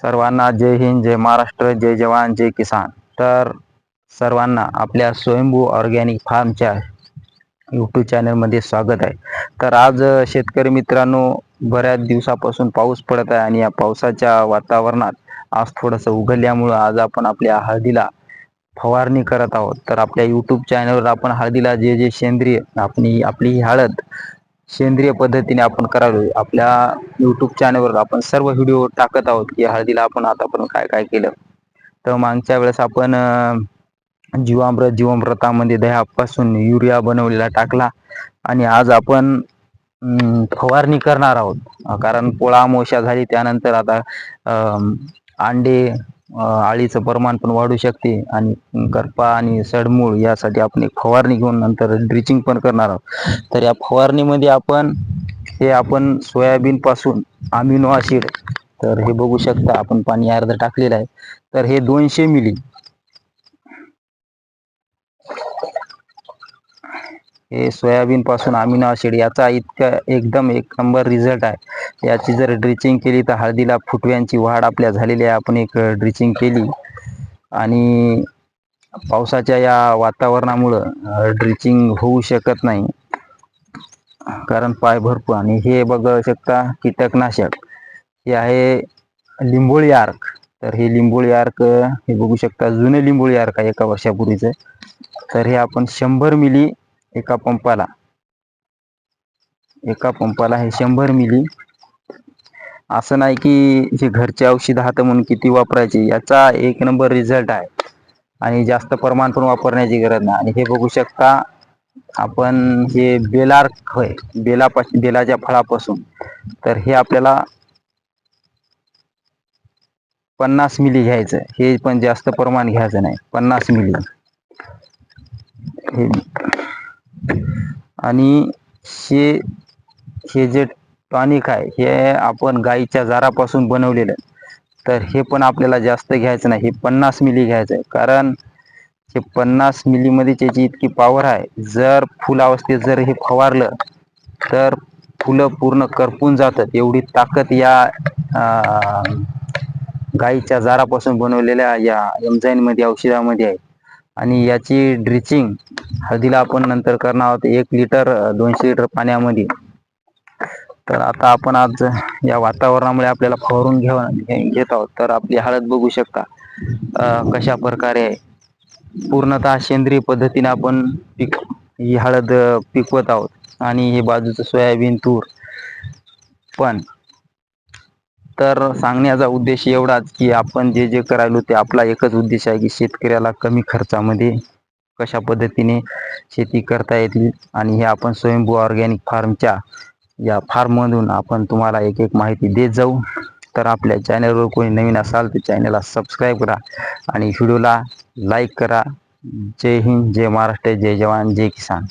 सर्वांना जय हिंद जय महाराष्ट्र जय जवान जय किसान. तर सर्वांना आपल्या स्वयंभू ऑर्गॅनिक फार्मच्या यूट्यूब चॅनलमध्ये स्वागत आहे. तर आज शेतकरी मित्रांनो बऱ्याच दिवसापासून पाऊस पडत आहे आणि या पावसाच्या वातावरणात आज थोडंसं उघडल्यामुळं आज आपण आपल्या हळदीला फवारणी करत आहोत. तर आपल्या यूट्यूब चॅनलवर आपण हळदीला जे जे सेंद्रिय आपली आपली हळद सेंद्रिय पद्धतीने आपण करावे. आपल्या यूट्यूब चॅनलवर आपण सर्व व्हिडिओ टाकत आहोत की हळदीला आपण आतापर्यंत काय काय केलं. तर मागच्या वेळेस आपण जीवामृत जीवामृतामध्ये दह्यापासून युरिया बनवलेला टाकला. आणि आज आपण फवारणी करणार आहोत. कारण पोळा मोशा झाली त्यानंतर आता अंडे आळीचं प्रमाण पण वाढू शकते आणि करपा आणि सडमूळ यासाठी आपण एक फवारणी घेऊन नंतर ड्रिचिंग पण करणार आहोत. तर या फवारणीमध्ये आपण हे आपण सोयाबीन पासून अमिनो ॲसिड तर हे बघू शकता आपण पाणी अर्ध टाकलेलं आहे. तर हे दोनशे मिली हे सोयाबीन पासून अमिनो ॲसिड याचा इतका एकदम एक नंबर रिझल्ट आहे. याची जर ड्रिचिंग केली तर हळदीला फुटव्यांची वाढ आपल्या झालेली आहे. आपण एक ड्रिचिंग केली. आणि पावसाच्या या वातावरणामुळं ड्रिचिंग होऊ शकत नाही. कारण पाय भरपूर आणि हे बघू शकता कीटकनाशक. हे आहे लिंबोळी आर्क. तर हे लिंबोळी आर्क हे बघू शकता जुने लिंबोळी आर्क आहे एका वर्षापूर्वीचं. तर हे आपण शंभर मिली एका पंपाला. एका पंपाला हे शंभर मिली. असं नाही की जे घरचे औषध हात म्हणून किती वापरायचे याचा एक नंबर रिझल्ट आहे. आणि जास्त प्रमाण पण वापरण्याची गरज नाही. आणि हे बघू शकता आपण हे बेलार होय बेलापासून बेलाच्या फळापासून. तर हे आपल्याला पन्नास मिली घ्यायचं हे पण जास्त प्रमाण घ्यायचं नाही. पन्नास मिली. हे आणि हे हे जे टॉनिक आहे हे आपण गाईच्या जारापासून बनवलेलं आहे. तर हे पण आपल्याला जास्त घ्यायचं नाही हे पन्नास मिली घ्यायचं आहे. कारण हे पन्नास मिलीमध्ये त्याची इतकी पॉवर आहे. जर फुलावस्थेत जर हे फवारलं तर फुलं पूर्ण करपून जातात. एवढी ताकद या गाईच्या जारापासून बनवलेल्या या एमझाईनमध्ये औषधामध्ये आहे. आणि याची ड्रिचिंग हळदीला आपण नंतर करणार आहोत एक लिटर दोनशे लिटर पाण्यामध्ये. तर आता आपण आज या वातावरणामुळे आपल्याला फवारून घ्यावा घेत आहोत. तर आपली हळद बघू शकता. कशा प्रकारे पूर्णतः सेंद्रिय पद्धतीने आपण पिक ही हळद पिकवत आहोत. आणि हे बाजूचं सोयाबीन तूर पण तर सांगण्याचा उद्देश एवढाच की आपण जे जे करायलो ते आपला एकच उद्देश आहे की शेतकऱ्याला कमी खर्चामध्ये कशा पद्धतीने शेती करता येतील आणि हे आपण स्वयंभू ऑर्गॅनिक फार्मच्या या फार्ममधून आपण तुम्हाला एक एक माहिती देत जाऊ. तर आपल्या चॅनलवर कोणी नवीन असाल तर चॅनलला सबस्क्राईब करा आणि व्हिडिओला लाईक करा. जय हिंद जय महाराष्ट्र जय जवान जय किसान.